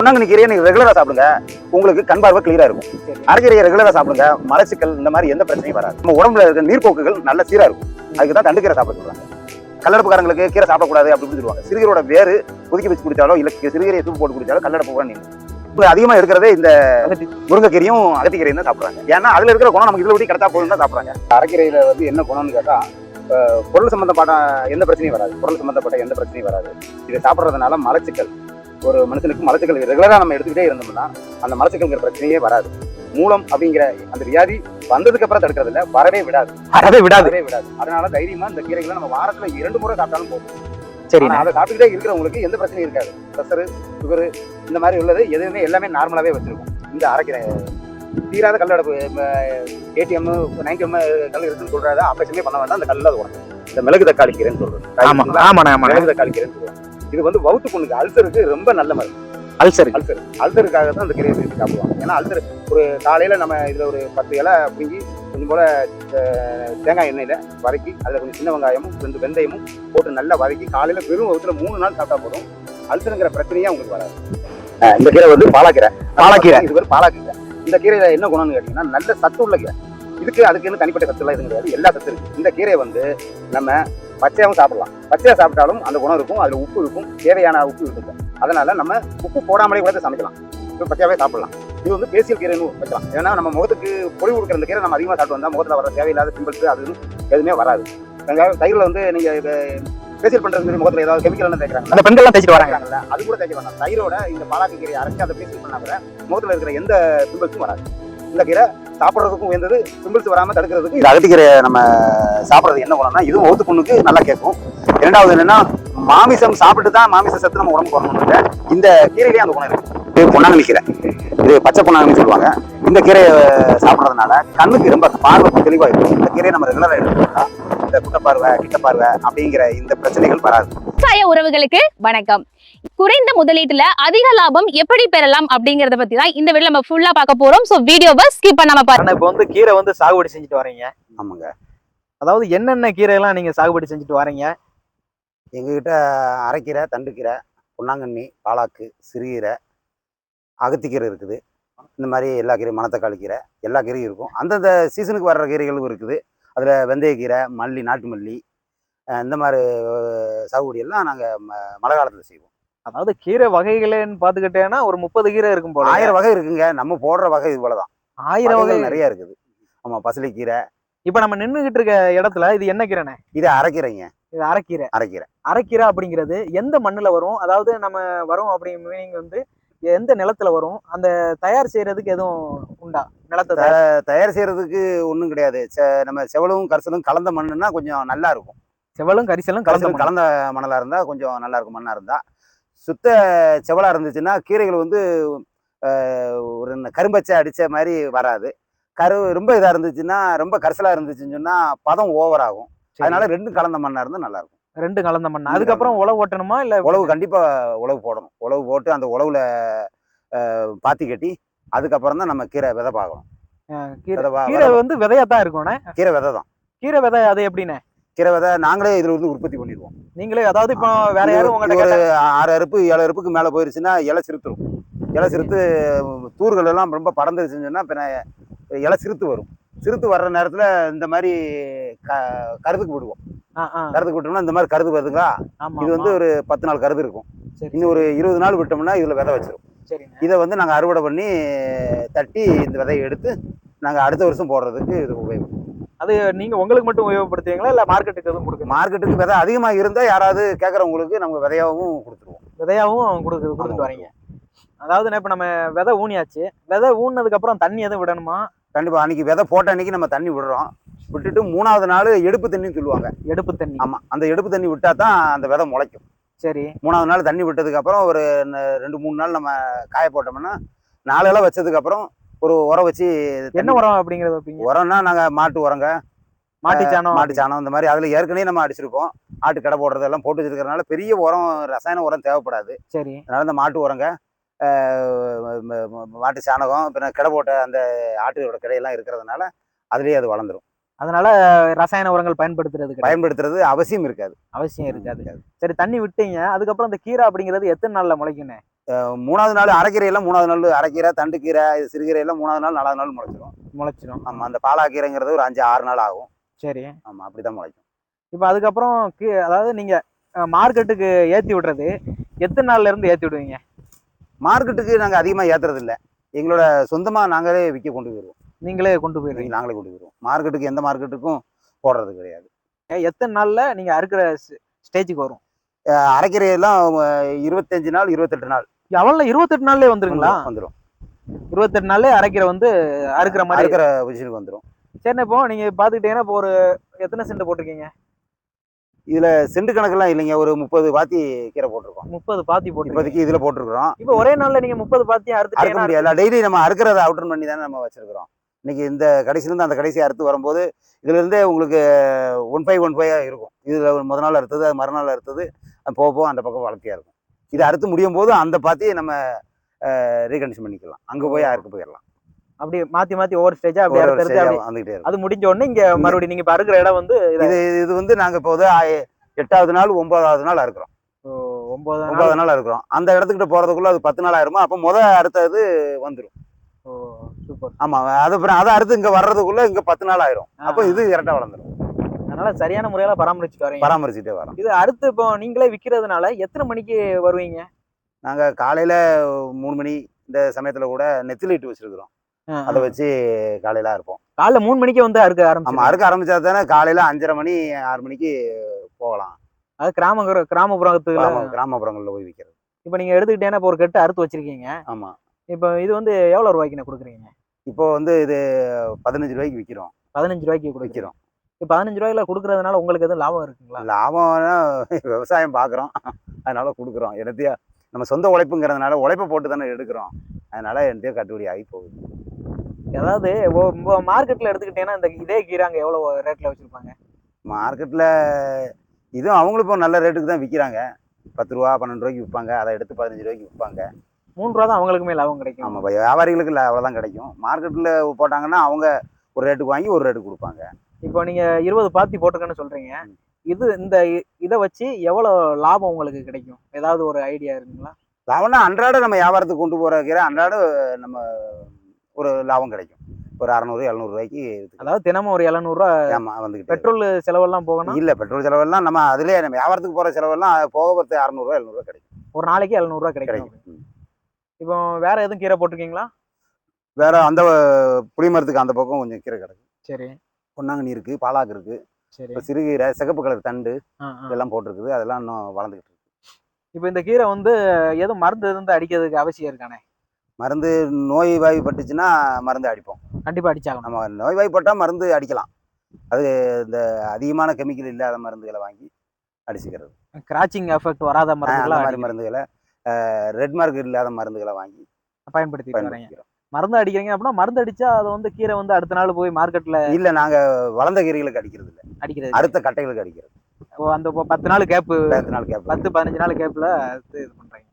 பொன்னாங்கண்ணி கீரையை நீங்கள் ரெகுலராக சாப்பிடுங்க. உங்களுக்கு கண் பார்வை இருக்கும். அரைக்கீரையை ரெகுலராக சாப்பிடுங்க. மலச்சிக்கல் இந்த மாதிரி எந்த பிரச்சனையும் வராது. நம்ம உடம்புல இருக்க நீர்ப்போக்குகள் நல்ல சீராக இருக்கும். அதுக்கு தான் தண்டுக்கீரை சாப்பிட சொல்கிறாங்க கல்லடப்புக்காரங்களுக்கு கீரை சாப்பிடக்கூடாது அப்படின்னு சொல்லுவாங்க. சிறுகீரோட வேறு கொதிக்க வச்சு குடித்தாலோ இல்லை சிறுகீரையை சூப்பு போட்டு குடித்தாலோ கல்லடப்பு கூட நீங்க அதிகமாக இருக்கிறதே இந்த முருங்கைக்கீரையும் அகத்திக்கீரையும் தான் சாப்பிட்றாங்க. ஏன்னா அதில் இருக்கிற குணம் நமக்கு இதில் விட்டு கிடைச்சா போதும் தான் சாப்பிட்றாங்க. அரைக்கீரையில் வந்து என்ன குணம்னு கேட்டால் பொருள் சம்பந்தப்பட்ட எந்த பிரச்சனையும் வராது. பொருள் சம்பந்தப்பட்ட எந்த பிரச்சனையும் வராது. இதை சாப்பிட்றதுனால மலச்சிக்கல் ஒரு மனுஷனுக்கு மலச்சிக்கல் ரெகுலரா நம்ம எடுத்துக்கிட்டே இருந்தோம்னா அந்த மலச்சிக்கல்ங்கிற பிரச்சனையே வராது. மூலம் அப்படிங்கிற அந்த வியாதி வந்ததுக்கு அப்புறம் தடுக்கிறது இல்ல வரவே விடாது. வரவே விடாது. வரவே விடாது. அதனால தைரியமா இந்த கீரைகளை நம்ம வாரத்துல இரண்டு முறை சாப்பிட்டாலும் போதும். சரி அதை சாப்பிட்டுக்கிட்டே இருக்கிறவங்களுக்கு எந்த பிரச்சனையும் இருக்காது. ப்ரெஷரு சுகரு இந்த மாதிரி உள்ளது எதுவுமே எல்லாமே நார்மலாவே வச்சிருக்கும். இந்த அரைக்கிற தீராத கல்லடப்பு ஏடிஎம் நைன்டி எம் கல் இருக்குன்னு சொல்றாரு ஆப்ரேஷனே பண்ண வேண்டாம். அந்த கல்ல அது இந்த மிளகு தக்காளி கீரைன்னு சொல்றது. ஆமா ஆமாண்ணே மிளகு தக்காளி கீரைன்னு சொல்லுவாங்க இது வந்து வவுத்து புண்ணுக்கு அல்சருக்கு ரொம்ப நல்ல மருந்து. அல்சர். அல்சர். அல்சருக்காக தான் அந்த கீரையை சேர்த்து சாப்பிடுவாங்க. ஏன்னா அல்சர் ஒரு காலையில நம்ம இதுல ஒரு பத்து இலை பிடுங்கி கொஞ்சம் போல தேங்காய் எண்ணெயில வதக்கி அதுல கொஞ்சம் சின்ன வெங்காயமும் ரெண்டு வெந்தயமும் போட்டு நல்லா வதக்கி காலையில வெறும் வகுத்துல மூணு நாள் சாப்பிட்டா போதும். அல்சருங்கிற பிரச்சனையே உங்களுக்கு வராது. இந்த கீரை வந்து பாலாக்கீரை. பாலாக்கீரை. இது பேர் பாலாக்கீரை. இந்த கீரையில என்ன குணம்னு கேட்டீங்கன்னா நல்ல சத்து உள்ள கீரை. இதுக்கு அதுக்குன்னு தனிப்பட்ட சத்து எல்லாம் எதுவும் கிடையாது. எல்லா சத்து இருக்கு. இந்த கீரையை வந்து நம்ம பச்சையாவும் சாப்பிடலாம். பச்சையா சாப்பிட்டாலும் அந்த குணம் இருக்கும். அதுல உப்பு இருக்கும். தேவையான உப்பு இருக்கும். அதனால நம்ம உப்பு போடாமலே கூட சமைக்கலாம். இப்போ பச்சையாவே சாப்பிடலாம். இது வந்து பேசியல் கீரைன்னு வைக்கலாம். ஏன்னா நம்ம முகத்துக்கு பொழிவு கொடுக்குற இந்த கீரை நம்ம அதிகமாக சாப்பிட்டு வந்தா முகத்துல வர தேவையில்லாத பிம்பிள்ஸ் அது எதுவுமே வராது. தயிரில் வந்து நீங்க பேசியல் பண்றது முகத்துல ஏதாவது கெமிக்கல் தேய்க்கிறாங்க. அந்த பெண்கள்லாம் தேய்ச்சிட்டு வராங்க. தேய்க்கிறாங்கல்ல அது கூட தேய்க்க வேண்டாம். தயிரோட இந்த பாலாக்கு கீரையை அரைச்சி அதை பேசியல் பண்ணா கூட முகத்துல இருக்கிற எந்த பிம்பிள்ஸும் வராது. இந்த கீரை சாப்பிட்றதுக்கும் உயர்ந்தது பிம்பிள்ஸ் வராமல் தடுக்கிறதுக்கு இது அகத்திக்கீரை நம்ம சாப்பிட்றது என்ன குணம்னா இதுவும் ஒத்து புண்ணுக்கு நல்லா கேட்கும். இரண்டாவது என்னன்னா மாமிசம் சாப்பிட்டு தான் மாமிச சத்து நம்ம உடம்புக்கு வரணும் இல்லை. இந்த கீரையிலேயே அந்த குணம் இருக்கு. இது பொன்னாங்கண்ணி கீரை. இது பச்சை பொன்னாங்கண்ணி சொல்லுவாங்க. இந்த கீரையை சாப்பிட்றதுனால கண்ணுக்கு ரொம்ப பார்வை தெளிவாக இருக்கும். இந்த கீரையை நம்ம ரெகுலராக எடுத்துக்கிட்டா இந்த குட்ட பார்வை கிட்ட பார்வை அப்படிங்கிற இந்த பிரச்சனைகள் வராது. விவசாய உறவுகளுக்கு வணக்கம். குறைந்த முதலீட்டுல அதிக லாபம் எப்படி பெறலாம் அப்படிங்கறத பத்தி தான் இந்த வீடியோ நம்ம ஃபுல்லா பார்க்க போறோம். சோ வீடியோவை ஸ்கிப் பண்ணாம பாருங்க. இப்போ வந்து கீரை வந்து சாகுபடி செஞ்சுட்டு வரீங்க ஆமாங்க. அதாவது என்னென்ன கீரை எல்லாம் நீங்க சாகுபடி செஞ்சுட்டு வரீங்க எங்ககிட்ட அரைக்கீரை தண்டுக்கீரை பொன்னாங்கண்ணி பாலாக்கு சிறுகீரை அகத்திக்கீரை இருக்குது. இந்த மாதிரி எல்லா கீரையும் மணத்தக்காளி கீரை எல்லா கீரையும் இருக்கும். அந்தந்த சீசனுக்கு வர்ற கீரைகளும் இருக்குது. அதில் வெந்தயக்கீரை மல்லி நாட்டு மல்லி இந்த மாதிரி சாகுபடி எல்லாம் நாங்கள் மழை காலத்தில் செய்வோம். அதாவது கீரை வகைகளேன்னு பாத்துக்கிட்டேன்னா ஒரு முப்பது கீரை இருக்கும் போல ஆயிரம் வகை இருக்குங்க. நம்ம போடுற வகை இது போல தான் ஆயிரம் வகை நிறைய இருக்குது. ஆமாம் பசலைக்கீரை இப்ப நம்ம நின்னுகிட்டு இருக்க இடத்துல இது என்ன கீரைண்ணே? இது அரைக்கீரைங்க. இது அரைக்கீரை. அரைக்கீரை. அரைக்கீரை அப்படிங்கிறது எந்த மண்ணுல வரும்? அதாவது நம்ம வரும் அப்படிங்கிற மீனிங் வந்து எந்த நிலத்துல வரும்? அந்த தயார் செய்யறதுக்கு எதுவும் உண்டா? நிலத்தை தயார் தயார் செய்கிறதுக்கு ஒன்றும் கிடையாது. செ- நம்ம செவலும் கரிசலும் கலந்த மண்ணுன்னா கொஞ்சம் நல்லா இருக்கும். செவலும் கரிசலும் கலந்த கலந்து மண். கலந்த மணலா இருந்தா கொஞ்சம் நல்லா இருக்கும் மண்ணா இருந்தா. சுத்த செவலா இருந்துச்சுன்னா கீரைகள் வந்து ஒரு கரும்பச்சை அடிச்ச மாதிரி வராது. கரு ரொம்ப இதா இருந்துச்சுன்னா ரொம்ப கரிசலா இருந்துச்சுன்னு சொன்னா பதம் ஓவர் ஆகும். அதனால ரெண்டும் கலந்த மண்ணா இருந்தா நல்லா இருக்கும். ரெண்டு கலந்த மண் அதுக்கப்புறம் உழவு ஓட்டணுமா இல்ல உழவு கண்டிப்பா உழவு போடணும். உழவு போட்டு அந்த உழவுல பாத்தி கட்டி அதுக்கப்புறம் தான் நம்ம கீரை விதை பார்க்கணும். கீரை வந்து விதையா தான் இருக்கும்ண்ணே கீரை விதை தான். கீரை விதை அது எப்படிண்ணே கீரை விதை நாங்களே இதுல இருந்து உற்பத்தி பண்ணிடுவோம். நீங்களே அதாவது இப்போ வேற யாரும் உங்கள்கிட்ட ஆறு அறுப்பு ஏழு அறுப்புக்கு மேலே போயிருச்சுன்னா இலை சிறுத்துரும். இலை சிறுத்து தூர்கள் எல்லாம் ரொம்ப பறந்துருச்சுன்னு சொன்னா பின்ன இலை சிறுத்து வரும். சிறுத்து வர்ற நேரத்தில் இந்த மாதிரி க கருதுக்கு விடுவோம். கருதுக்கு விட்டோம்னா இந்த மாதிரி கருது வருதுங்களா? இது வந்து. ஒரு பத்து நாள் கருது இருக்கும். இன்னும் ஒரு இருபது நாள் விட்டோம்னா இதில் விதை வச்சிரும். இதை வந்து நாங்கள் அறுவடை பண்ணி தட்டி இந்த விதையை எடுத்து நாங்கள் அடுத்த வருஷம் போடுறதுக்கு இது உபயோகம். அது நீங்க உங்களுக்கு மட்டும் உபயோகப்படுத்துவீங்களா? இல்ல மார்க்கெட்டுக்கு எதுவும் கொடுக்குறீங்க மார்க்கெட்டுக்கு விதை அதிகமாக இருந்தால் யாராவது கேட்குறவங்களுக்கு நம்ம விதையாகவும் கொடுத்துருவோம். விதையாவும் கொடுக்கு கொடுத்துட்டு வரீங்க. அதாவது இப்ப நம்ம விதை ஊனியாச்சு. விதை ஊனதுக்கு அப்புறம் தண்ணி எதுவும் விடணுமா? கண்டிப்பாக அன்னைக்கு விதை போட்ட அன்னைக்கு நம்ம தண்ணி விடுறோம். விட்டுட்டு மூணாவது நாள் எடுப்பு தண்ணின்னு சொல்லுவாங்க. எடுப்பு தண்ணி. ஆமாம் அந்த எடுப்பு தண்ணி விட்டா தான் அந்த விதை முளைக்கும். சரி. மூணாவது நாள் தண்ணி விட்டதுக்கு அப்புறம் ஒரு ரெண்டு மூணு நாள் நம்ம காய போட்டோம்னா நாலு இலை வச்சதுக்கு அப்புறம் ஒரு உரம் வச்சு என்ன உரம் அப்படிங்கறத வைப்பீங்க? உரம்னா நாங்கள் மாட்டு உரங்க மாட்டு சாணம். மாட்டு சாணம் இந்த மாதிரி அதில் ஏற்கனவே நம்ம அடிச்சிருப்போம். ஆட்டு கடை போடுறது எல்லாம் போட்டு வச்சிருக்கறனால பெரிய உரம் ரசாயன உரம் தேவைப்படாது. சரி. அதனால இந்த மாட்டு உரங்க மாட்டு சாணகம் பின்ன கடை போட்ட அந்த ஆட்டோட கிடையெல்லாம் இருக்கிறதுனால அதுலேயே அது வளர்ந்துரும். அதனால ரசாயன உரங்கள் பயன்படுத்துறது. பயன்படுத்துறது அவசியம் இருக்காது. அவசியம் இருக்காது. சரி தண்ணி விட்டீங்க அதுக்கப்புறம் அந்த கீரை அப்படிங்கிறது எத்தனை நாள்ல முளைக்குண்ணே அஹ் மூணாவது நாள் அரைக்கீரை எல்லாம் மூணாவது நாள் அரைக்கீரை தண்டுக்கீரை இது சிறுகீரை எல்லாம் மூணாவது நாள் நாலாவது நாள் முளைச்சிடும் முளைச்சிடும் ஆமா அந்த பாலாக்கீரைங்கிறது ஒரு அஞ்சு ஆறு நாள் ஆகும். சரி. ஆமா அப்படிதான் முளைக்கும். இப்போ அதுக்கப்புறம் கீ- அதாவது நீங்க மார்க்கெட்டுக்கு ஏத்தி விடுறது எத்தனை நாள்ல இருந்து ஏத்தி விடுவீங்க? மார்க்கெட்டுக்கு நாங்க அதிகமா ஏத்துறது இல்ல எங்களோட சொந்தமா நாங்களே விற்க கொண்டு போயிருவோம். நீங்களே கொண்டு போயிடுவீங்க நாங்களே கொண்டு போயிருவோம் மார்க்கெட்டுக்கு எந்த மார்க்கெட்டுக்கும் போடுறது கிடையாது. எத்தனை நாள்ல நீங்க அறுக்கிற ஸ்டேஜுக்கு வரும்? அஹ் இருபத்தஞ்சு நாள் இருபத்தெட்டு நாள். எவ்வளோ இருபத்தெட்டு நாள்லயே வந்துருங்களா? வந்துடும் இருபத்தெட்டு நாள்லயே அரைக்கிற வந்து அறுக்கிற மாதிரி. அறுக்கிற பொசிஷனுக்கு வந்துடும் சரிண்ணே இப்போ நீங்க பாத்துக்கிட்டீங்கன்னா இப்போ ஒரு எத்தனை சென்ட் போட்டிருக்கீங்க? இதுல சென்ட் கணக்கெல்லாம் இல்லைங்க. ஒரு முப்பது பாத்தி கீரை போட்டிருக்கோம். முப்பது பாத்தி போட்டு இப்போதைக்கு இதுல போட்டிருக்கிறோம். இப்போ ஒரே நாள்ல நீங்க முப்பது பாத்தி அறுக்க அறுத்துட்டீங்கன்னா முடியல டெய்லி நம்ம அறுக்கிறத அவுட்ரன் பண்ணி தானே நம்ம வச்சிருக்கிறோம். இன்னைக்கு இந்த கடைசில இருந்து அந்த கடைசி அறுத்து வரும்போது இதுல இருந்தே உங்களுக்கு ஒன் ஃபைவ் ஒன் ஃபைவ் இருக்கும். இதுல ஒரு முத நாள் அறுத்தது அது மறுநாள் அறுத்தது அது போக போக அந்த பக்கம் வளர்த்தியா இருக்கும். இது அறுத்து முடியும் போது அந்த பாத்தி நம்ம ரீகண்டிஷன் பண்ணிக்கலாம். அங்க போய் அறுக்க போயிடலாம் அப்படி மாத்தி மாத்தி ஒவ்வொரு ஸ்டேஜா அப்படி ஒரு ஒரு அறுத்து stage அப்படி ஆ வந்துகிட்டே இருக்கும். அது முடிஞ்ச உடனே இங்க மறுபடியும் நீங்க இப்ப அறுக்கிற இடம் வந்து இது இது வந்து நாங்க இப்போ எட்டாவது நாள் ஒன்பதாவது நாள் அறுக்கிறோம். ஒன்பதாவது நாள். அறுக்கிறோம். அந்த இடத்துக்கிட்ட போறதுக்குள்ள அது பத்து நாள் ஆயிருமா அப்போ முத அறுத்தது வந்துடும் ஆமா அது அப்புறம் அதை அறுத்து இங்க வர்றதுக்குள்ள இங்க பத்து நாள் ஆயிரும். அப்போ இது இரட்டா வளர்ந்துடும் அதனால சரியான முறையில பராமரிச்சுட்டு வரீங்க. பராமரிச்சுட்டே வரோம். இது அடுத்து இப்போ நீங்களே விக்கிறதுனால எத்தனை மணிக்கு வருவீங்க? நாங்க காலையில மூணு மணி இந்த சமயத்துல கூட நெத்திலிட்டு வச்சிருக்கிறோம். அதை வச்சு காலையில இருப்போம் காலைல மூணு மணிக்கு வந்து அறுக்க ஆமா ஆரம்பிச்சு அறுக்க ஆரம்பிச்சா தானே காலையில அஞ்சரை மணி ஆறு மணிக்கு போகலாம். அது கிராம கிராமப்புறத்துல. கிராம கிராமப்புறங்கள்ல போய் விற்கிறது இப்போ நீங்க எடுத்துக்கிட்டேன்னா இப்போ ஒரு கட்டு அறுத்து வச்சிருக்கீங்க. ஆமா. இப்போ இது வந்து எவ்வளவு ரூபாய்க்கு நான் கொடுக்குறீங்க? இப்போ வந்து இது பதினஞ்சு ரூபாய்க்கு விற்கிறோம் பதினஞ்சு ரூபாய்க்கு கொடுக்குறோம் விற்கிறோம் இப்போ பதினஞ்சு ரூபாயில கொடுக்கறதுனால உங்களுக்கு எதுவும் லாபம் இருக்குங்களா? லாபம்னா விவசாயம் பார்க்குறோம் அதனால கொடுக்குறோம். என்னத்தையா நம்ம சொந்த உழைப்புங்கிறதுனால உழைப்பை போட்டு தானே எடுக்கிறோம். அதனால என்னத்தையோ கட்டுப்படி ஆகி போகுது. அதாவது மார்க்கெட்ல எடுத்துக்கிட்டேன்னா இந்த இதே கீரை அங்க எவ்வளவு ரேட்ல வச்சிருப்பாங்க? மார்க்கெட்டில் இதுவும் அவங்களும் இப்போ நல்ல ரேட்டுக்கு தான் விற்கிறாங்க பத்து ரூபா பன்னெண்டு ரூபாய்க்கு விற்பாங்க. அதை எடுத்து பதினஞ்சு ரூபாய்க்கு விற்பாங்க. மூணு ரூபா தான் அவங்களுக்குமே லாபம் கிடைக்கும். ஆமாம் வியாபாரிகளுக்கு இல்லை அவ்வளோதான் கிடைக்கும். மார்க்கெட்டில் போட்டாங்கன்னா அவங்க ஒரு ரேட்டுக்கு வாங்கி ஒரு ரேட்டுக்கு கொடுப்பாங்க. இப்போ நீங்க இருபது பாத்தி போட்டிருக்கேன்னு சொல்றீங்க. இது இந்த இதை வச்சு எவ்வளவு லாபம் உங்களுக்கு கிடைக்கும்? ஏதாவது ஒரு ஐடியா இருக்குங்களா? லாபம்னா அன்றாட நம்ம வியாபாரத்துக்கு கொண்டு போகிற கீரை அன்றாட நம்ம ஒரு லாபம் கிடைக்கும். ஒரு அறநூறு எழுநூறுவாய்க்கு அதாவது தினமும் ஒரு எழுநூறுவா ஆமாம் வந்துக்கிட்டு பெட்ரோல் செலவெல்லாம் போகணும்? இல்லை பெட்ரோல் செலவெல்லாம் நம்ம அதுலேயே நம்ம வியாபாரத்துக்கு போகிற செலவெல்லாம் போக பத்து அறநூறுவா எழுநூறுவா கிடைக்கும். ஒரு நாளைக்கு எழுநூறுவா கிடைக்கும். இப்போ வேற எதுவும் கீரை போட்டிருக்கீங்களா? வேற அந்த புளிமரத்துக்கு அந்த பக்கம் கொஞ்சம் கீரை கிடக்கு. சரி. பொன்னாங்கண்ணி இருக்கு பாலாக்கு இருக்கு. சரி. இப்போ சிறுகீரை சிகப்பு கலர் தண்டு. இதெல்லாம் போட்டிருக்குது. அதெல்லாம் இன்னும் வளர்ந்துக்கிட்டு இருக்கு. இப்போ இந்த கீரை வந்து எதுவும் மருந்து இருந்து அடிக்கிறதுக்கு அவசியம் இருக்கானே? மருந்து நோய் வாய் பட்டுச்சுன்னா மருந்து அடிப்போம். கண்டிப்பா அடிச்சாகணும். நம்ம நோய் வாய் பட்டால் மருந்து அடிக்கலாம். அது இந்த அதிகமான கெமிக்கல் இல்லாத மருந்துகளை வாங்கி அடிச்சுக்கிறது. கிராச்சிங் எஃபெக்ட் வராத மருந்துகளை மருந்துகளை ரெட் மார்க் இல்லாத மருந்துகளை வாங்கி பயன்படுத்திட்டு வரீங்க. பயன்படுத்திக்கிறோம். மருந்து அடிக்கிறீங்க அப்படின்னா மருந்து அடிச்சா அது வந்து கீரை வந்து அடுத்த நாள் போய் மார்க்கெட்ல இல்ல நாங்க வளர்ந்த கீரைகளுக்கு அடிக்கிறது இல்ல. அடிக்கிறது அறுத்த கட்டைகளுக்கு அடிக்கிறது. அந்த பத்து நாள் கேப்பு பத்து நாள் கேப் பத்து பதினஞ்சு நாள் கேப்ல இது பண்றீங்க.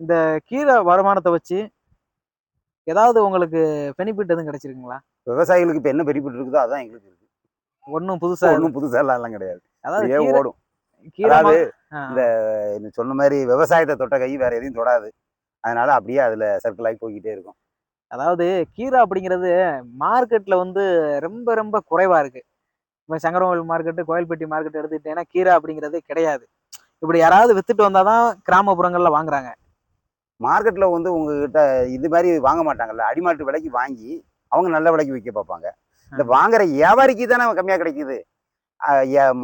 இந்த கீரை வருமானத்தை வச்சு ஏதாவது உங்களுக்கு பெனிஃபிட் எதுவும் கிடைச்சிருக்குங்களா? விவசாயிகளுக்கு இப்ப என்ன பெனிஃபிட் இருக்குதோ அதான் எங்களுக்கு இருக்கு. ஒன்றும் புதுசா ஒன்றும் புதுசா எல்லாம் கிடையாது. அதாவது ஓடும். அதாவது நீ சொன்ன மாதிரி விவசாயத்தை தொட்ட கை வேற எதையும் தொடாது. அதனால அப்படியே அதுல சர்க்கிள் ஆகி போய்கிட்டே இருக்கும். அதாவது கீரை அப்படிங்கிறது மார்க்கெட்ல வந்து ரொம்ப ரொம்ப குறைவா இருக்கு. இப்போ சங்கரங்கோவில் மார்க்கெட்டு கோயில்பட்டி மார்க்கெட் எடுத்துக்கிட்டேன்னா கீரை அப்படிங்கிறது கிடையாது. இப்படி யாராவது வித்துட்டு வந்தாதான் கிராமப்புறங்கள்ல வாங்குறாங்க. மார்க்கெட்ல வந்து உங்ககிட்ட இது மாதிரி வாங்க மாட்டாங்கல்ல. அடிமாட்டு விலைக்கு வாங்கி அவங்க நல்ல விலைக்கு விற்க பார்ப்பாங்க. இந்த வாங்குற வியாபாரிக்கு தானே கம்மியா கிடைக்குது.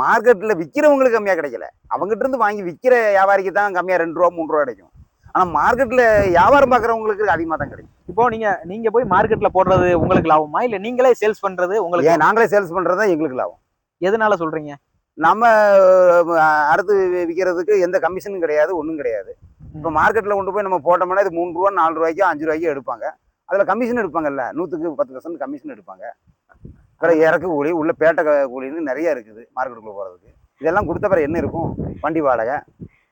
மார்க்கெட்ல விற்கிறவங்களுக்கு கம்மியா கிடைக்கல. அவங்ககிட்ட இருந்து வாங்கி விற்கிற வியாபாரிக்கு தான் கம்மியா ரெண்டு ரூபா மூணு ரூபா கிடைக்கும். ஆனா மார்க்கெட்ல வியாபாரம் பார்க்குறவங்களுக்கு அதிகமா தான் கிடைக்கும். இப்போ நீங்க நீங்க போய் மார்க்கெட்ல போடுறது உங்களுக்கு லாபமா? இல்ல நீங்களே சேல்ஸ் பண்றது உங்களுக்கு நாங்களே சேல்ஸ் பண்றது தான் எங்களுக்கு லாபம். எதனால சொல்றீங்க? நம்ம அடுத்து வி- விற்கிறதுக்கு எந்த கமிஷனும் கிடையாது ஒன்றும் கிடையாது. இப்போ மார்க்கெட்டில் கொண்டு போய் நம்ம போட்டோம்னா இது மூணு ரூபா நாலு ரூபாய்க்கோ அஞ்சு ரூபாய்க்கோ எடுப்பாங்க. அதில் கமிஷன் எடுப்பாங்கல்ல நூற்றுக்கு பத்து பர்சன்ட் கமிஷன் எடுப்பாங்க. அப்புறம் இறக்கு கூலி உள்ள பேட்டை கூலின்னு நிறைய இருக்குது மார்க்கெட்டுக்குள்ளே போகிறதுக்கு இதெல்லாம் கொடுத்த பிறகு என்ன இருக்கும்? வண்டி வாடகை.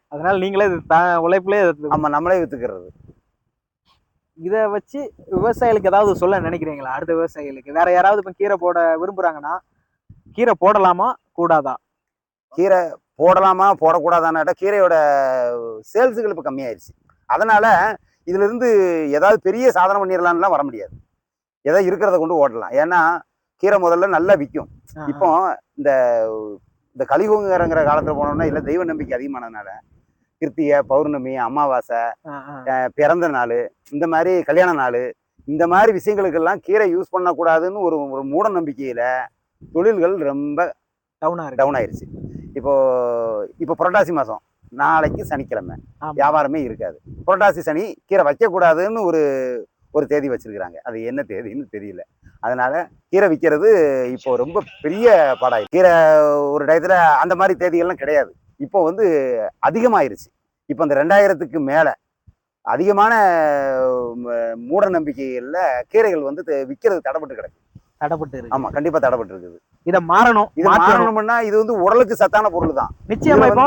அதனால நீங்களே இது த- உழைப்புலயே நம்ம நம்மளே விற்றுக்கிறது இத வச்சு விவசாயிகளுக்கு ஏதாவது சொல்ல நினைக்கிறீங்களா? அடுத்த விவசாயிகளுக்கு. வேற யாராவது இப்ப கீரை போட விரும்புறாங்கன்னா கீரை போடலாமா கூடாதா? கீரை போடலாமா போடக்கூடாதான்னாட்டா கீரையோட சேல்ஸுகள் இப்போ கம்மியாயிருச்சு. அதனால இதுல இருந்து ஏதாவது பெரிய சாதனை பண்ணிடலாம்லாம் வர முடியாது. ஏதோ இருக்கிறத கொண்டு ஓட்டலாம். ஏன்னா கீரை முதல்ல நல்லா விற்கும். இப்போ இந்த இந்த கலிபொங்குங்கிற காலத்துல போனோம்னா இல்லை தெய்வ நம்பிக்கை அதிகமானதுனால கிருத்திகை பௌர்ணமி அமாவாசை பிறந்த நாள் இந்த மாதிரி கல்யாண நாள் இந்த மாதிரி விஷயங்களுக்கெல்லாம் கீரை யூஸ் பண்ணக்கூடாதுன்னு ஒரு ஒரு மூட நம்பிக்கையில தொழில்கள் ரொம்ப டவுனா டவுன் ஆயிருச்சு. இப்போ இப்போ புரட்டாசி மாதம் நாளைக்கு சனிக்கிழமை. வியாபாரமே இருக்காது. புரட்டாசி சனி கீரை வைக்கக்கூடாதுன்னு ஒரு ஒரு தேதி வச்சிருக்கிறாங்க. அது என்ன தேதின்னு தெரியல. அதனால கீரை விற்கிறது இப்போ ரொம்ப பெரிய படம் கீரை ஒரு டயத்தில் அந்த மாதிரி தேதிகள்லாம் கிடையாது. இப்போ வந்து அதிகமாயிருச்சு. இப்போ இந்த ரெண்டாயிரத்துக்கு மேலே அதிகமான மூட நம்பிக்கைகளில் கீரைகள் வந்து விற்கிறது தடைப்பட்டு கிடக்கு. தடைப்பட்டு இருக்கு ஆமாம் கண்டிப்பாக தடைப்பட்டு இருக்குது இத மாறணும் இது மாறணும்னா இது வந்து உடலுக்கு சத்தான பொருள் தான் நிச்சயமா இப்போ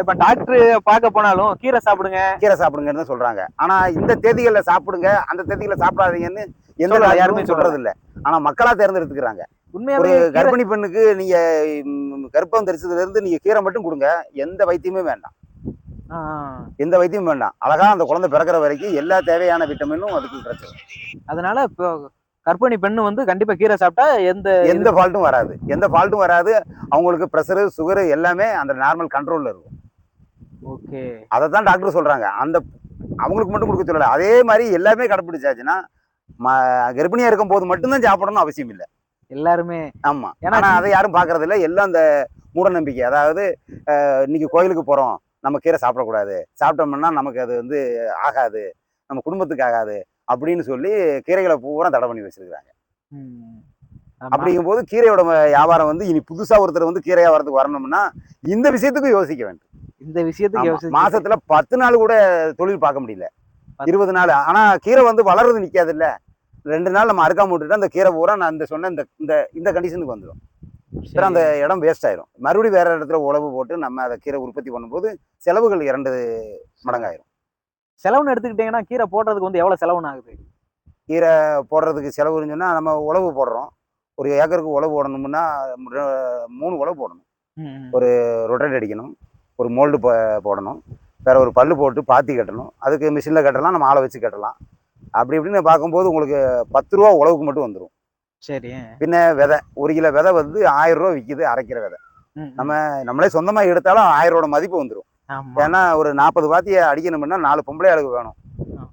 இப்ப டாக்டர் பார்க்க போனாலும் கீரை சாப்பிடுங்க. கீரை சாப்பிடுங்கன்னு சொல்றாங்க. ஆனா இந்த தேதிகள்ல சாப்பிடுங்க அந்த தேதிகள்ல சாப்பிடாதீங்கன்னு எந்த யாருமே சொல்றது இல்ல ஆனா மக்களா தேர்ந்தெடுத்துக்கிறாங்க. ஒரு உண்மையாவே கீரை- கர்ப்பிணி பெண்ணுக்கு நீங்க கர்ப்பம் தரிச்சதுல இருந்து நீங்க கீரை மட்டும் கொடுங்க. எந்த வைத்தியமே வேண்டாம். எந்த வைத்தியமும் வேண்டாம். அழகா அந்த குழந்தை பிறக்கிற வரைக்கும் எல்லா தேவையான விட்டமினும் அதுக்கு கிடைச்சிடும் அதனால இப்போ கர்ப்பிணி பெண்ணு வந்து கண்டிப்பா கீரை சாப்பிட்டா எந்த எந்த ஃபால்ட்டும் வராது. எந்த ஃபால்ட்டும் வராது. அவங்களுக்கு ப்ரெஷரு சுகரு எல்லாமே அந்த நார்மல் கண்ட்ரோல்ல இருக்கும். ஓகே. அதை தான் டாக்டர் சொல்றாங்க. அந்த அவங்களுக்கு மட்டும் கொடுக்க சொல்லல. அதே மாதிரி எல்லாமே கடைப்பிடிச்சாச்சுன்னா கர்ப்பிணியா இருக்கும் போது மட்டும்தான் சாப்பிடணும்னு அவசியம் இல்லை. எல்லாருமே. ஆமா. ஏன்னா அதை யாரும் பாக்குறது இல்ல எல்லாம் அந்த மூட நம்பிக்கை அதாவது இன்னைக்கு கோயிலுக்கு போறோம். நம்ம கீரை சாப்பிடக்கூடாது. சாப்பிட்டோம்னா நமக்கு அது வந்து ஆகாது. நம்ம குடும்பத்துக்கு ஆகாது. அப்படின்னு சொல்லி கீரைகளை பூரா தடை பண்ணி வச்சிருக்காங்க ம். ஆமா. அப்படிங்கும்போது கீரையோட வியாபாரம் வந்து இனி புதுசா ஒருத்தர் வந்து கீரை வியாபாரத்துக்கு வரணும்னா இந்த விஷயத்துக்கு யோசிக்க வேண்டும். இந்த விஷயத்துக்கு மாசத்துல பத்து நாள் கூட தொழில் பார்க்க முடியல. இருபது நாள். ஆனா கீரை வந்து வளர்றது நிக்காது இல்ல ரெண்டு நாள் நம்ம அறுக்காம விட்டுட்டு அந்த கீரை பூரா நான் இந்த சொன்ன இந்த இந்த இந்த கண்டிஷனுக்கு வந்துடும் அப்புறம் அந்த. இடம் வேஸ்ட் ஆயிரும். மறுபடியும் வேற இடத்துல உழவு போட்டு நம்ம அதை கீரை உற்பத்தி பண்ணும்போது செலவுகள் இரண்டு மடங்காயிரும். செலவுன்னு எடுத்துக்கிட்டீங்கன்னா கீரை போடுறதுக்கு வந்து எவ்வளவு செலவுன்னு ஆகுது கீரை போடுறதுக்கு செலவுன்னு சொன்னா நம்ம உழவு போடுறோம். ஒரு ஏக்கருக்கு உழவு போடணும்னா மூணு உழவு போடணும். ஒரு ரொட்டேட் அடிக்கணும் ஒரு மோல்டு போடணும். வேற ஒரு பல்லு போட்டு பாத்தி கட்டணும். அதுக்கு மிஷினில் கட்டலாம் நம்ம ஆளை வச்சு கட்டலாம். அப்படி இப்படின்னு பார்க்கும்போது உங்களுக்கு பத்து ரூபா உழவுக்கு மட்டும் வந்துடும் சரி பின்ன விதை ஒரு கிலோ விதை வந்து ஆயிரம் ரூபா விற்கிது அரைக்கிற விதை. நம்ம நம்மளே சொந்தமாக எடுத்தாலும் ஆயிரம் ரூபா மதிப்பு வந்துடும். ஏன்னா ஒரு நாற்பது பாத்தியை அடிக்கணும்னா நாலு பொம்பளை ஆளுக்கு வேணும்.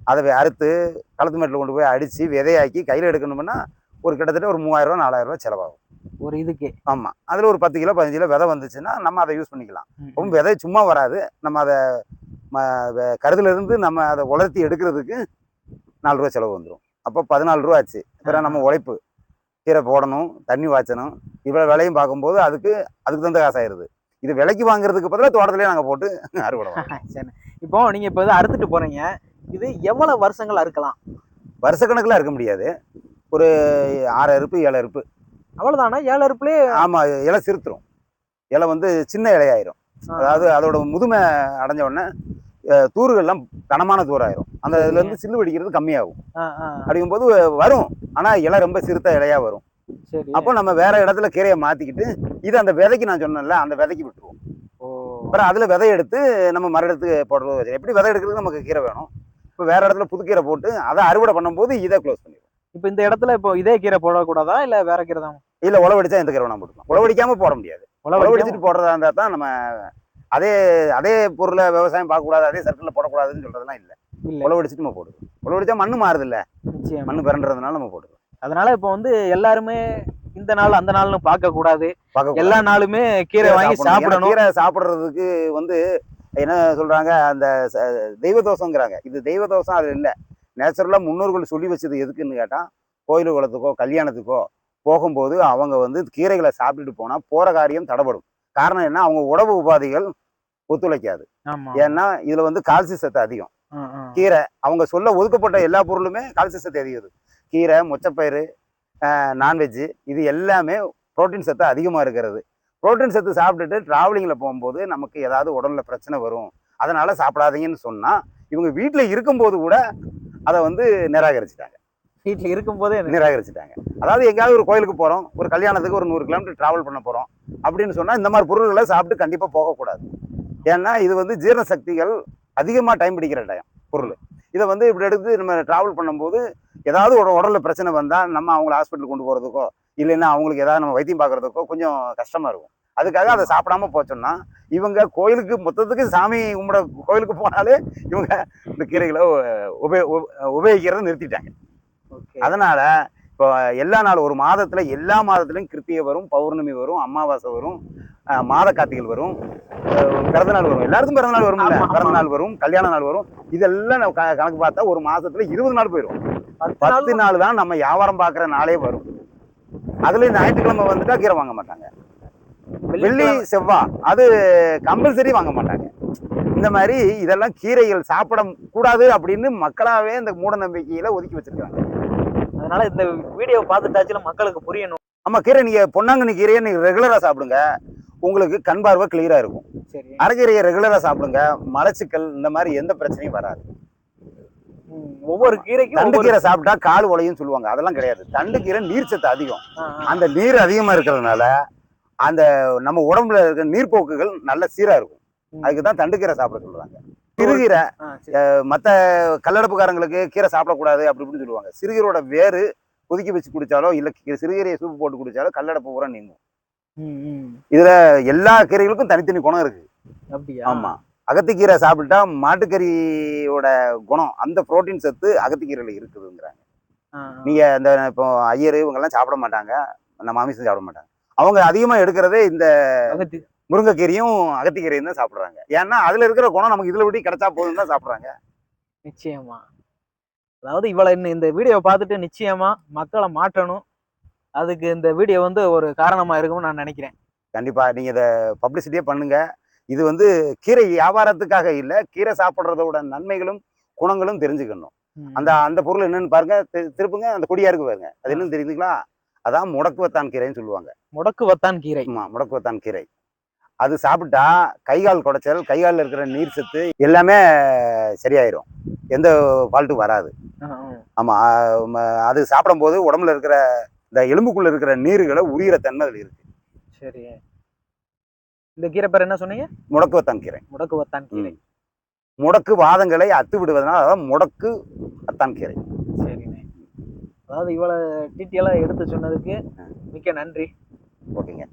அதை அறுத்து களத்து மேட்டில் கொண்டு போய் அடித்து விதையாக்கி கையில் எடுக்கணும்னா ஒரு கிட்டத்தட்ட ஒரு நாலாயிரம் ரூபா செலவாகும். ஒரு இதுக்கு. ஆமாம் அதில் ஒரு பத்து கிலோ பதினஞ்சு கிலோ விதை வந்துச்சுன்னா நம்ம அதை யூஸ் பண்ணிக்கலாம். ரொம்ப விதை சும்மா வராது. நம்ம அதை ம- வ- கருதுல இருந்து நம்ம அதை உலர்த்தி எடுக்கிறதுக்கு நாலு ரூபா செலவு வந்துடும் அப்போ பதினாலு ரூபா ஆச்சு. அப்புறம் நம்ம உழைப்பு. கீரை போடணும் தண்ணி வாய்ச்சணும் இவ்வளோ விலையும் பார்க்கும்போது அதுக்கு அதுக்கு தகுந்த காசாயிருது. இது விலைக்கு வாங்குறதுக்கு பதிலாக தோட்டத்திலே நாங்கள் போட்டு அறுவடை. சரி. இப்போ நீங்க இப்போ இதை அறுத்துட்டு போறீங்க. இது எவ்வளவு வருஷங்கள் அறுக்கலாம்? வருஷக்கணக்கில் இருக்க முடியாது. ஒரு ஆறு அறுப்பு ஏழு அறுப்பு. அவ்வளவுதானா? ஏழு அறுப்புலயே ஆமாம் இலை சிறுத்துரும். இலை வந்து சின்ன இலையாயிரும். அதாவது அதோட முதுமை அடைஞ்ச உடனே தூறுகள்லாம் கனமான தூராயிரும் அந்த இதுல இருந்து சில்லு வெடிக்கிறது கம்மியாகும். அப்படிங்கும்போது வரும். ஆனா இலை ரொம்ப சிறுத்த இலையா வரும். அப்போ நம்ம வேற இடத்துல கீரையை மாத்திக்கிட்டு இது அந்த விதைக்கு நான் சொன்னேன்ல அந்த விதைக்கு விட்டுருவோம். அப்புறம் அதுல விதை எடுத்து நம்ம மறு இடத்துக்கு போடுறது எப்படி விதை எடுக்கிறதுக்கு நமக்கு கீரை வேணும். இப்போ வேற இடத்துல புது கீரை போட்டு அதை அறுவடை பண்ணும்போது இதை க்ளோஸ் பண்ணிடுவோம். இப்போ இந்த இடத்துல இப்போ இதே கீரை போடக்கூடாதா? இல்ல வேற கீரை தான்? இல்ல உழவடிச்சா எந்த கீரை வேணா போட்டுக்கலாம். உழவடிக்காம போட முடியாது. உழவடிச்சிட்டு போடுறதா இருந்தா தான் நம்ம அதே அதே பொருளை விவசாயம் பார்க்கக்கூடாது அதே சர்க்கிளில் போடக்கூடாதுன்னு சொல்றதெல்லாம் இல்லை. உழவடிச்சிட்டு நம்ம போடுவோம். உழவடிச்சா மண்ணு மாறுது இல்ல நிச்சயம். மண்ணு பிறன்றதுனால நம்ம போடுவோம் அதனால இப்போ வந்து எல்லாருமே இந்த நாள் அந்த நாள்னு பார்க்க கூடாது எல்லா நாளுமே கீரை வாங்கி சாப்பிடணும். கீரை சாப்பிடுறதுக்கு வந்து என்ன சொல்றாங்க அந்த தெய்வ தோஷங்கிறாங்க. இது தெய்வ தோஷம் அது இல்லை. நேச்சுரலா முன்னோர்கள் சொல்லி வச்சது எதுக்குன்னு கேட்டா கோயில் குளத்துக்கோ கல்யாணத்துக்கோ போகும்போது அவங்க வந்து கீரைகளை சாப்பிட்டுட்டு போனா போற காரியம் தடைபடும். காரணம் என்ன? அவங்க உணவு உபாதைகள் ஒத்துழைக்காது. ஏன்னா இதுல வந்து கால்சி சத்து அதிகம். கீரை அவங்க சொல்ல ஒதுக்கப்பட்ட எல்லா பொருளுமே கால்சி சத்து அதிகம். கீரை மொச்சப்பயிறு நான்வெஜ்ஜு இது எல்லாமே புரோட்டீன் சத்து அதிகமாக இருக்கிறது. புரோட்டீன் சத்து சாப்பிட்டுட்டு டிராவலிங்கில் போகும்போது நமக்கு ஏதாவது உடம்புல பிரச்சனை வரும். அதனால சாப்பிடாதீங்கன்னு சொன்னால் இவங்க வீட்டில் இருக்கும்போது கூட அதை வந்து நிராகரிச்சிட்டாங்க. வீட்டுல இருக்கும் போதே நிராகரிச்சுட்டாங்க. அதாவது எங்கேயாவது ஒரு கோயிலுக்கு போறோம் ஒரு கல்யாணத்துக்கு ஒரு நூறு கிலோமீட்டர் டிராவல் பண்ண போறோம் அப்படின்னு சொன்னா இந்த மாதிரி பொருள்களை சாப்பிட்டு கண்டிப்பா போகக்கூடாது. ஏன்னா இது வந்து ஜீரண சக்திகள் அதிகமா டைம் பிடிக்கிற டைம் பொருள். இதை வந்து இப்படி எடுத்து நம்ம டிராவல் பண்ணும்போது ஏதாவது ஒரு உடல்ல பிரச்சனை வந்தா நம்ம அவங்கள ஹாஸ்பிட்டல் கொண்டு போறதுக்கோ இல்லைன்னா அவங்களுக்கு ஏதாவது நம்ம வைத்தியம் பார்க்கறதுக்கோ கொஞ்சம் கஷ்டமா இருக்கும். அதுக்காக அதை சாப்பிடாம போச்சோம்னா இவங்க கோயிலுக்கு மொத்தத்துக்கு சாமி கும்பிட கோயிலுக்கு போனாலே இவங்க இந்த கீரைகளை உபயோ உபயோகிக்கிறத நிறுத்திட்டாங்க. ஓகே. அதனால இப்போ எல்லா நாள் ஒரு மாதத்துல எல்லா மாதத்துலயும் கிருத்திகை வரும் பௌர்ணமி வரும் அமாவாசை வரும் மாத கார்த்திகள் வரும் அஹ் பிறந்த நாள் வரும். எல்லாருக்கும் பிறந்த நாள் வரும் ஆமா, ஆமா. பிறந்த நாள் வரும் கல்யாண நாள் வரும். இதெல்லாம் கணக்கு பார்த்தா ஒரு மாசத்துல இருபது நாள் போயிடும் பத்து நாள் தான் நம்ம வியாபாரம் பார்க்குற நாளே வரும். அதுல ஞாயிற்றுக்கிழமை வந்துட்டா கீரை வாங்க மாட்டாங்க. வெள்ளி செவ்வாய் அது கம்பல்சரி வாங்க மாட்டாங்க. இந்த மாதிரி இதெல்லாம் கீரைகள் சாப்பிட கூடாது அப்படின்னு மக்களாவே இந்த மூட நம்பிக்கையில ஒதுக்கி வச்சிருக்காங்க. அதனால இந்த வீடியோ பார்த்துட்டாச்சுல மக்களுக்கு புரியணும். ஆமா கீரை நீங்க பொன்னாங்கண்ணி கீரையை நீங்க ரெகுலரா சாப்பிடுங்க. உங்களுக்கு கண் பார்வை கிளியரா இருக்கும். சரி. அரைக்கீரையை ரெகுலரா சாப்பிடுங்க. மலச்சிக்கல் இந்த மாதிரி எந்த பிரச்சனையும் வராது. ஒவ்வொரு கீரைக்கும் தண்டு கீரை சாப்பிட்டா கால் உலையும் சொல்லுவாங்க. அதெல்லாம் கிடையாது. தண்டு கீரை நீர் சத்து அதிகம். அந்த நீர் அதிகமா இருக்கிறதுனால அந்த நம்ம உடம்புல இருக்க நீர்ப்போக்குகள் நல்ல சீரா இருக்கும். அதுக்கு தான் தண்டு கீரை சாப்பிட சொல்லுவாங்க சிறுகீரை. மற்ற கல்லடப்புக்காரங்களுக்கு கீரை சாப்பிடக்கூடாது அப்படி இப்படின்னு சொல்லுவாங்க. சிறுகீரோட வேறு கொதிக்க வச்சு குடிச்சாலோ இல்ல சிறுகீரையை சூப்பு போட்டு குடிச்சாலோ கல்லடப்பு பூரா நீங்கும். இதுல எல்லா கீரைகளுக்கும் தனித்தனி குணம் இருக்கு. அப்படியா? ஆமா. அகத்திக்கீரை சாப்பிட்டா மாட்டுக்கறியோட குணம் அந்த புரோட்டீன் சத்து அகத்திக்கீரையில இருக்குதுங்கிறாங்க. ஆ, ஆ. நீங்க இந்த இப்போ ஐயர் இவங்கெல்லாம் சாப்பிட மாட்டாங்க. நம்ம மாமிசம் சாப்பிட மாட்டாங்க. அவங்க அதிகமா எடுக்கிறதே இந்த முருங்கைக்கீரையும் அகத்திக்கீரையும் தான் சாப்பிடுறாங்க. ஏன்னா அதுல இருக்கிற குணம் நமக்கு இதுல விட்டு கிடைச்சா போதும் தான் சாப்பிடுறாங்க. நிச்சயமா. அதாவது இன்னும் இந்த வீடியோ பார்த்துட்டு நிச்சயமா மக்களை மாற்றணும். அதுக்கு இந்த வீடியோ வந்து ஒரு காரணமா இருக்கும்னு நான் நினைக்கிறேன். கண்டிப்பா நீங்க இதை பப்ளிசிட்டியே பண்ணுங்க. இது வந்து கீரை வியாபாரத்துக்காக இல்ல கீரை சாப்பிடுறதோட நன்மைகளும் குணங்களும் தெரிஞ்சுக்கணும். அந்த அந்த பொருள் என்னன்னு பாருங்க திருப்புங்க அந்த கொடியா இருக்கு பாருங்க. அது என்னன்னு தெரியுதுங்களா? அதான் முடக்குவத்தான் கீரைன்னு சொல்லுவாங்க. முடக்கு வத்தான் கீரை. ஆமா முடக்குவத்தான் கீரை. அது சாப்பிட்டா கை கால் குடைச்சல் கை காலில் இருக்கிற நீர் சத்து எல்லாமே சரியாயிரும். எந்த ஃபால்ட்டும் வராது. ஆமா அது சாப்பிடும்போது உடம்புல இருக்கிற இந்த எலும்புக்குள்ள இருக்கிற நீர்களை உரியிற தன்மை அதில் இருக்கு. சரி. இந்த கீரை பேர் என்ன சொன்னீங்க? முடக்குவத்தான் கீரை. முடக்கு வத்தான் கீரை முடக்கு வாதங்களை அத்து விடுவதனால அதான் முடக்கு அத்தான் கீரை. சரிண்ணே. அதாவது இவ்வளவு டீட்டெயிலாக எடுத்து சொன்னதுக்கு மிக்க நன்றி. ஓகேங்க.